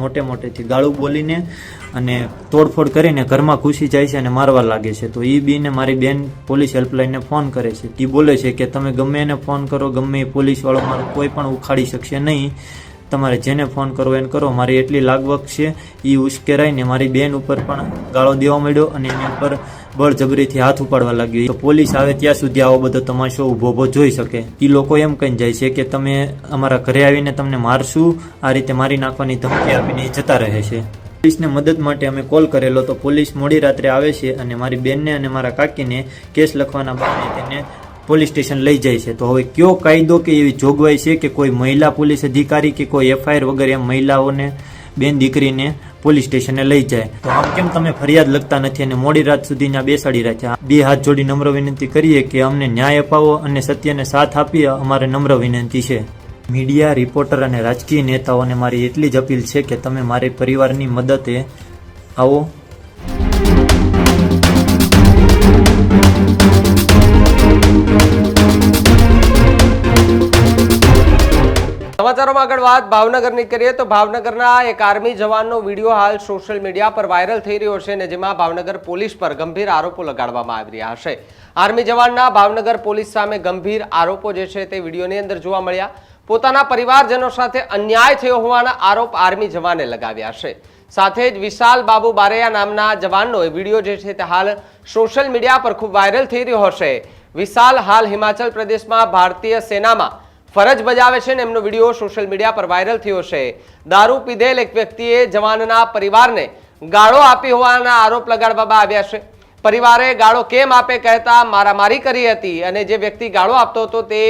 મોટે મોટેથી ગાળું બોલીને અને તોડફોડ કરીને ઘરમાં ઘૂસી જાય છે અને મારવા લાગે છે. તો એ બીને મારી બેન પોલીસ હેલ્પલાઇનને ફોન કરે છે. એ બોલે છે કે તમે ગમે એને ફોન કરો, ગમે એ પોલીસવાળો મારો કોઈ પણ ઉખાડી શકશે નહીં. તમારે જેને ફોન કરવો એને કરો. મારી એટલી લાગવક છે એ ઉશ્કેરાઈને મારી બેન ઉપર પણ ગાળો દેવા માંડ્યો અને એની ઉપર બળજબરીથી હાથ ઉપાડવા લાગ્યો. તો પોલીસ આવે ત્યાં સુધી આવો બધો તમાશો ઊભો ઊભો જોઈ શકે. એ લોકો એમ કહીને જાય છે કે તમે અમારા ઘરે આવીને તમને મારશું. આ રીતે મારી નાખવાની ધમકી આપીને જતા રહે છે. પોલીસને મદદ માટે અમે કોલ કરેલો તો પોલીસ મોડી રાત્રે આવે છે અને મારી બેનને અને મારા કાકીને કેસ લખવાના બહાને તેને પોલીસ સ્ટેશન લઈ જાય છે. તો હવે કયો કાયદો કે એવી જોગવાઈ છે કે કોઈ મહિલા પોલીસ અધિકારી કે કોઈ એફઆઈઆર વગર એમ મહિલાઓને, બેન દીકરીને પોલીસ સ્ટેશને લઈ જાય. તો આમ કેમ તમે ફરિયાદ લખતા નથી અને મોડી રાત સુધી ત્યાં બેસાડી રાખ્યા? બે હાથ જોડી નમ્ર વિનંતી કરીએ કે અમને ન્યાય અપાવો અને સત્યને સાથ આપી અમારે નમ્ર વિનંતી છે. મીડિયા, રિપોર્ટર અને રાજકીય નેતાઓને મારી એટલી જ અપીલ છે કે તમે મારી પરિવારની મદદે આવો. સમાચારોમાં આગળ વાત ભાવનગરની કરીએ તો ભાવનગરના એક આર્મી જવાનનો વીડિયો હાલ સોશિયલ મીડિયા પર વાયરલ થઈ રહ્યો છે અને જેમાં ભાવનગર પોલીસ પર ગંભીર આરોપો લગાડવામાં આવી રહ્યા છે. આર્મી જવાનના ભાવનગર પોલીસ સામે ગંભીર આરોપો જે છે તે વિડીયોની અંદર જોવા મળ્યા. પોતાના પરિવારજનો સાથે અન્યાય થયો હોવાના આરોપ આર્મી જવાને લગાવ્યા છે. સાથે જ વિશાલ બાબુ બારૈયા નામના જવાનનો વીડિયો જે છે તે હાલ સોશિયલ મીડિયા પર ખૂબ વાયરલ થઈ રહ્યો હશે. વિશાલ હાલ હિમાચલ પ્રદેશમાં ભારતીય સેનામાં ફરજ બજાવે છે ને એમનો વીડિયો સોશિયલ મીડિયા પર વાયરલ થયો છે. દારૂ પીધેલ એક વ્યક્તિએ જવાનના પરિવારને ગાળો આપી હોવાના આરોપ લગાડવામાં આવ્યા છે. પરિવારે ગાળો કેમ આપે કહેતા મારામારી કરી હતી અને જે વ્યક્તિ ગાળો આપતો હતો તે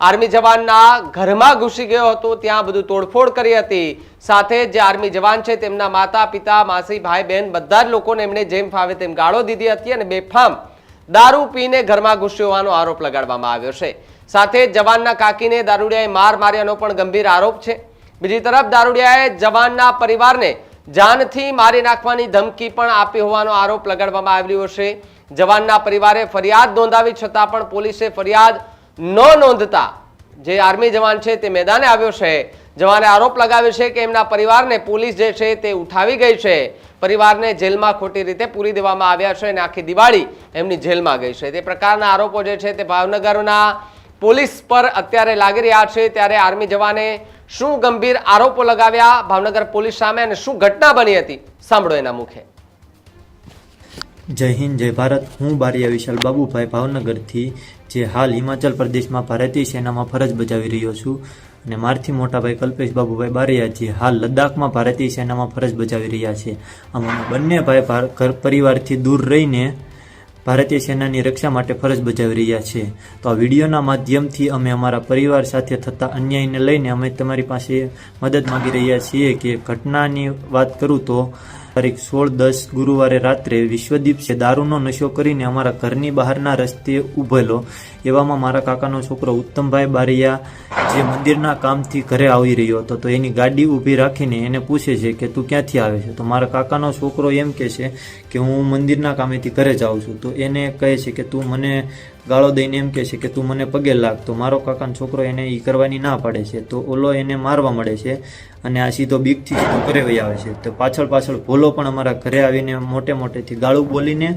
આર્મી જવાનના ઘરમાં ઘૂસી ગયો હતો, ત્યાં બધું તોડફોડ કરી હતી. સાથે જ આર્મી જવાન છે તેમના માતા પિતા માસી ભાઈ બહેન બધા જ લોકોને એમણે જેમ ફાવે તેમ ગાળો દીધી હતી અને બેફામ દારૂ પીને ઘરમાં ઘૂસ્યો હોવાનો આરોપ લગાડવામાં આવ્યો છે. સાથે જવાનના કાકીને દારૂડિયાએ માર માર્યાનો પણ ગંભીર આરોપ છે. બીજી તરફ દારૂડિયાએ જવાનના પરિવારને જાનથી મારી નાખવાની ધમકી પણ આપી હોવાનો આરોપ લગાડવામાં આવ્યો છે. જવાનના પરિવારે ફરિયાદ નોંધાવી છતાં પણ પોલીસે ફરિયાદ ન નોંધતા જે આર્મી જવાન છે તે મેદાને આવ્યો છે. જવાને આરોપ લગાવ્યો છે કે એમના પરિવારને પોલીસ જે છે તે ઉઠાવી ગઈ છે. પરિવારને જેલમાં ખોટી રીતે પૂરી દેવામાં આવ્યા છે અને આખી દિવાળી એમની જેલમાં ગઈ છે. તે પ્રકારના આરોપો જે છે તે ભાવનગરના પોલીસ પર અત્યારે લાગી રહ્યા છે. ત્યારે આર્મી જવાને શું ગંભીર આરોપો લગાવ્યા, ભાવનગર પોલીસ સામે અને શું ઘટના બની હતી? સાંભળો એના મુખે. જય હિન્દ, જય ભારત. હું બારિયા વિશાલ બાબુભાઈ, ભાવનગરથી જે હાલ હિમાચલ પ્રદેશમાં ભારતીય સેનામાં ફરજ બજાવી રહ્યો છું અને મારથી મોટાભાઈ કલ્પેશ બાબુભાઈ બારિયા જે હાલ લદ્દાખમાં ભારતીય સેનામાં ફરજ બજાવી રહ્યા છે. આમ અમે બંને ભાઈ ઘર પરિવારથી દૂર રહીને ભારતીય સેનાની રક્ષા માટે ફરજ બજાવી રહ્યા છે. તો આ વિડીયોના માધ્યમથી અમે અમારા પરિવાર સાથે થતા અન્યાયને લઈને અમે તમારી પાસે મદદ માંગી રહ્યા છીએ કે ઘટનાની વાત કરું તો તારીખ સોળ દસ ગુરુવારે રાત્રે વિશ્વદીપ છે. દારૂનો નશો કરીને અમારા ઘરની બહારના રસ્તે ઊભેલો એવામાં મારા કાકાનો છોકરો ઉત્તમભાઈ બારિયા જે મંદિરના કામથી ઘરે આવી રહ્યો હતો. તો એની ગાડી ઊભી રાખીને એને પૂછે છે કે તું ક્યાંથી આવે છે? તો મારા કાકાનો છોકરો એમ કહે છે કે હું મંદિરના કામેથી ઘરે જાઉં છું. તો એને કહે છે કે તું મને ગાળો દઈને એમ કહે છે કે તું મને પગે લાગ, તો મારો કાકાનો છોકરો એને એ કરવાની ના પાડે છે. તો ઓલો એને મારવા મળે છે અને આ સીધો બીકથી સીધો ઘરે વહી આવે છે. તો પાછળ પાછળ ભોલો પણ અમારા ઘરે આવીને મોટે મોટેથી ગાળું બોલીને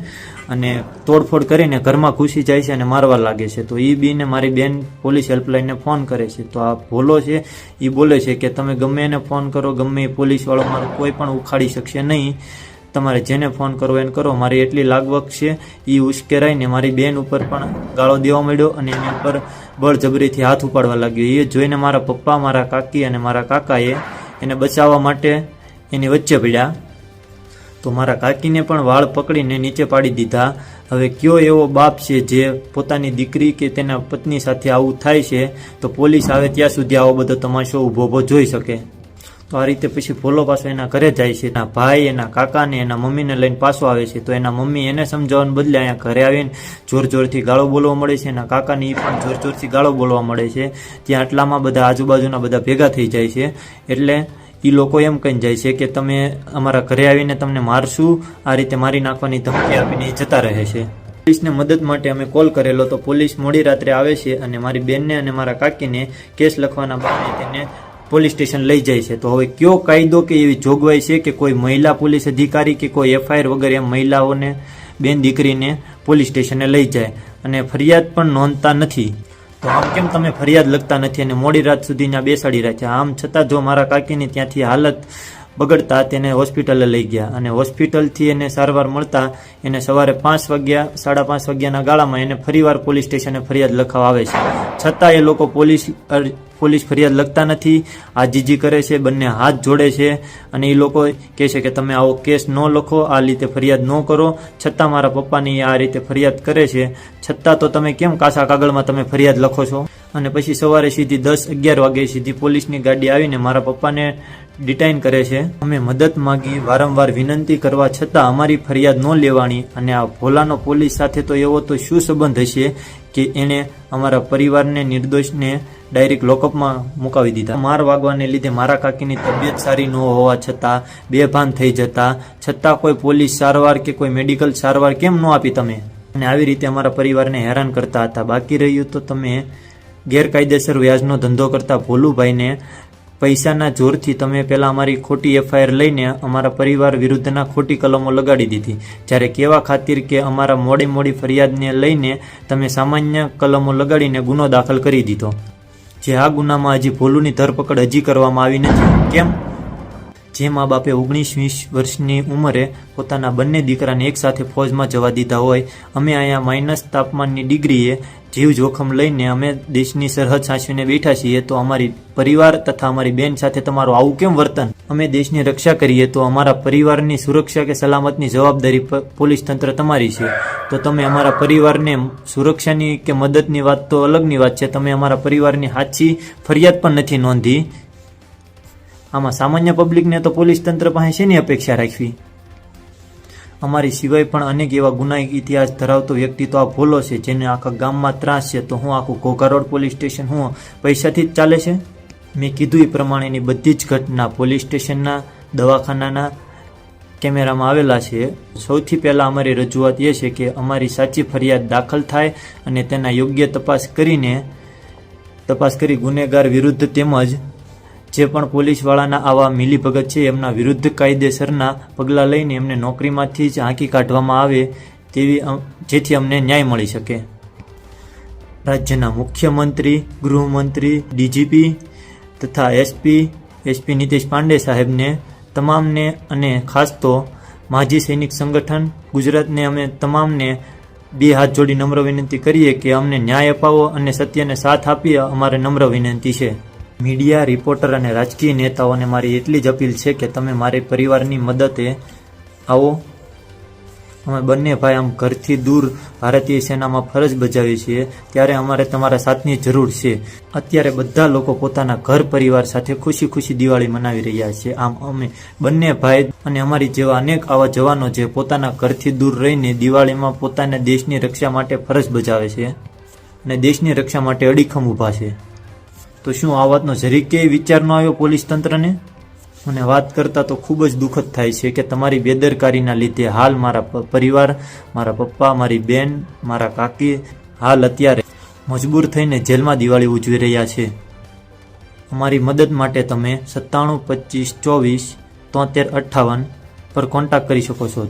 અને તોડફોડ કરીને ઘરમાં ઘૂસી જાય છે અને મારવા લાગે છે. તો એ બીને મારી બેન પોલીસ હેલ્પલાઇનને ફોન કરે છે. તો આ ભોલો છે એ બોલે છે કે તમે ગમે એને ફોન કરો, ગમે એ પોલીસવાળો મારો કોઈ પણ ઉખાડી શકશે નહીં. તમારે જેને ફોન કરવો એને કરો. મારી એટલી લાગવક છે એ ઉશ્કેરાઈને મારી બેન ઉપર પણ ગાળો દેવા માંડ્યો અને એની ઉપર બળજબરીથી હાથ ઉપાડવા લાગ્યો. એ જોઈને મારા પપ્પા, મારા કાકી અને મારા કાકાએ એને બચાવવા માટે એની વચ્ચે પડ્યા. તો મારા કાકીને પણ વાળ પકડીને નીચે પાડી દીધા. હવે કયો એવો બાપ છે જે પોતાની દીકરી કે તેના પત્ની સાથે આવું થાય છે? તો પોલીસ આવે ત્યાં સુધી આવો બધો તમાશો ઊભો જોઈ શકે. તો આ રીતે પછી ભોલો પાછો એના ઘરે જાય છે. એના ભાઈ, એના કાકાને, એના મમ્મીને લઈને પાછો આવે છે. તો એના મમ્મી એને સમજાવવાને બદલે અહીંયા ઘરે આવીને જોર જોરથી ગાળો બોલવા મળે છે. એના કાકાને એ પણ જોર જોરથી ગાળો બોલવા મળે છે. ત્યાં આટલામાં બધા આજુબાજુના બધા ભેગા થઈ જાય છે. એટલે એ લોકો એમ કહીને જાય છે કે તમે અમારા ઘરે આવીને તમને મારશું. આ રીતે મારી નાખવાની ધમકી આપીને જતા રહે છે. પોલીસને મદદ માટે અમે કોલ કરેલો તો પોલીસ મોડી રાત્રે આવે છે અને મારી બેનને અને મારા કાકીને કેસ લખવાના બહાને તેને પોલીસ સ્ટેશન લઈ જાય છે. તો હવે કયો કાયદો કે એવી જોગવાઈ છે કે કોઈ મહિલા પોલીસ અધિકારી કે કોઈ એફઆઈઆર વગર એમ મહિલાઓને, બેન દીકરીને પોલીસ સ્ટેશને લઈ જાય અને ફરિયાદ પણ નોંધતા નથી. તો આમ કેમ તમે ફરિયાદ લખતા નથી અને મોડી રાત સુધી ત્યાં બેસાડી રાખ્યા? આમ છતાં જો મારા કાકીની ત્યાંથી હાલત બગડતા તેને હોસ્પિટલે લઈ ગયા અને હોસ્પિટલથી એને સારવાર મળતા એને સવારે પાંચ વાગ્યા, સાડા પાંચ વાગ્યાના ગાળામાં એને ફરીવાર પોલીસ સ્ટેશને ફરિયાદ લખાવા આવે છે. છતાં એ લોકો પોલીસ પોલીસ ફરિયાદ લખતા નથી. આજીજી કરે છે, બંને હાથ જોડે છે અને એ લોકો કહે છે કે તમે આવો કેસ ન લખો, આ રીતે ફરિયાદ ન કરો. છતાં મારા પપ્પાની આ રીતે ફરિયાદ કરે છે. છતાં તો તમે કેમ કાસા કાગળમાં તમે ફરિયાદ લખો છો? અને પછી સવારે સીધી દસ અગિયાર વાગે સીધી પોલીસની ગાડી આવીને મારા પપ્પાને ડિટાઇન કરે છે. અમે મદદ માંગી, વારંવાર વિનંતી કરવા છતાં અમારી ફરિયાદ ન લેવાની અને આ ભોલાનો પોલીસ સાથે તો એવો તો શું સંબંધ હશે? કે એણે અમારા પરિવારને નિર્દોષને ડાયરેક્ટ લોકઅપમાં મુકાવી દીધા. માર વાગવાને લીધે મારા કાકીની તબિયત સારી ન હોવા છતાં બેભાન થઈ જતા, છતાં કોઈ પોલીસ સારવાર કે કોઈ મેડિકલ સારવાર કેમ ન આપી તમે? અને આવી રીતે અમારા પરિવારને હેરાન કરતા હતા. બાકી રહ્યું તો તમે ગેરકાયદેસર વ્યાજનો ધંધો કરતા ભોલુભાઈને પૈસાના જોરથી તમે પહેલાં અમારી ખોટી એફઆઈઆર લઈને અમારા પરિવાર વિરુદ્ધના ખોટી કલમો લગાડી દીધી. જ્યારે કેવા ખાતિર કે અમારા મોડી મોડી ફરિયાદને લઈને તમે સામાન્ય કલમો લગાડીને ગુનો દાખલ કરી દીધો. જે આ ગુનામાં હજી ભોલુની ધરપકડ હજી કરવામાં આવી નથી. કેમ? જે મા બાપે ઓગણીસ વીસ વર્ષની ઉંમરે પોતાના બંને દીકરાને એકસાથે ફોજમાં જવા દીધા હોય, અમે અહીંયા માઇનસ તાપમાનની ડિગ્રીએ જીવ જોખમ લઈને અમે દેશની સરહદ સાચવીને બેઠા છીએ, તો અમારી પરિવાર તથા અમારી બેન સાથે તમારું આવું કેમ વર્તન? અમે દેશની રક્ષા કરીએ, તો અમારા પરિવારની સુરક્ષા કે સલામતની જવાબદારી પોલીસ તંત્ર તમારી છે. તો તમે અમારા પરિવારને સુરક્ષાની કે મદદની વાત તો અલગની વાત છે, તમે અમારા પરિવારની સાચી ફરિયાદ પણ નથી નોંધી. આમાં સામાન્ય પબ્લિકને તો પોલીસ તંત્ર પાસે શેની અપેક્ષા રાખવી? અમારી સિવાય પણ અનેક એવા ગુનાહિત ઇતિહાસ ધરાવતો વ્યક્તિ તો આ ભોલો છે, જેને આખા ગામમાં ત્રાસ છે. તો હું આખું ઘોઘા રોડ પોલીસ સ્ટેશન હું પૈસાથી જ ચાલે છે? મેં કીધું એ પ્રમાણેની બધી જ ઘટના પોલીસ સ્ટેશનના, દવાખાનાના કેમેરામાં આવેલા છે. સૌથી પહેલાં અમારી રજૂઆત એ છે કે અમારી સાચી ફરિયાદ દાખલ થાય અને તેના યોગ્ય તપાસ કરીને, તપાસ કરી ગુનેગાર વિરુદ્ધ તેમજ જે પણ પોલીસવાળાના આવા મિલીભગત છે, એમના વિરુદ્ધ કાયદેસરના પગલાં લઈને એમને નોકરીમાંથી જ હાંકી કાઢવામાં આવે તેવી જેથી અમને ન્યાય મળી શકે. રાજ્યના મુખ્યમંત્રી, ગૃહમંત્રી, ડીજીપી તથા એસપી એસપી નીતિશ પાંડે સાહેબને તમામને અને ખાસ તો માજી સૈનિક સંગઠન ગુજરાતને અમે તમામને બે હાથ જોડી નમ્ર વિનંતી કરીએ કે અમને ન્યાય અપાવો અને સત્યને સાથ આપીએ, અમારે નમ્ર વિનંતી છે. મીડિયા, રિપોર્ટર અને રાજકીય નેતાઓને મારી એટલી જ અપીલ છે કે તમે મારી પરિવારની મદદે આવો. અમે બંને ભાઈ આમ ઘરથી દૂર ભારતીય સેનામાં ફરજ બજાવી છીએ. ત્યારે અમારે તમારા સાથની જરૂર છે. અત્યારે બધા લોકો પોતાના ઘર પરિવાર સાથે ખુશી ખુશી દિવાળી મનાવી રહ્યા છે. આમ અમે બંને ભાઈ અને અમારી જેવા અનેક આવા જવાનો જે પોતાના ઘરથી દૂર રહીને દિવાળીમાં પોતાના દેશની રક્ષા માટે ફરજ બજાવે છે અને દેશની રક્ષા માટે અડીખમ ઊભા છે. તો શું આ વાતનો જરીકે વિચાર ન આવ્યો પોલીસ તંત્રને? મને વાત કરતાં તો ખૂબ જ દુઃખદ થાય છે કે તમારી બેદરકારીના લીધે હાલ મારા પરિવાર, મારા પપ્પા, મારી બેન, મારા કાકી હાલ અત્યારે મજબૂર થઈને જેલમાં દિવાળી ઉજવી રહ્યા છે. અમારી મદદ માટે તમે સત્તાણું પચીસ ચોવીસ, તોતેર, અઠ્ઠાવન પર કોન્ટેક્ટ કરી શકો છો.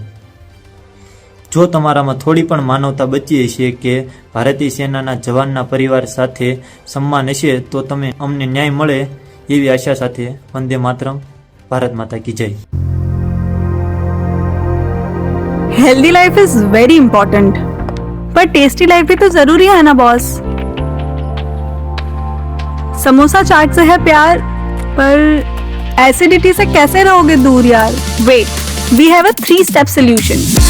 જો તમારામાં થોડી પણ માનવતા બચી હશે કે ભારતીય સેનાના જવાનના પરિવાર સાથે સન્માન હશે તો તમે અમને ન્યાય મળે એવી આશા સાથે વંદે માતરમ ભારત માતા કી જય healthy life is very important पर टेस्टी लाइफ भी तो जरूरी है ना बॉस समोसा चाट से है प्यार पर एसिडिटी से कैसे रहोगे दूर यार wait we have a three step solution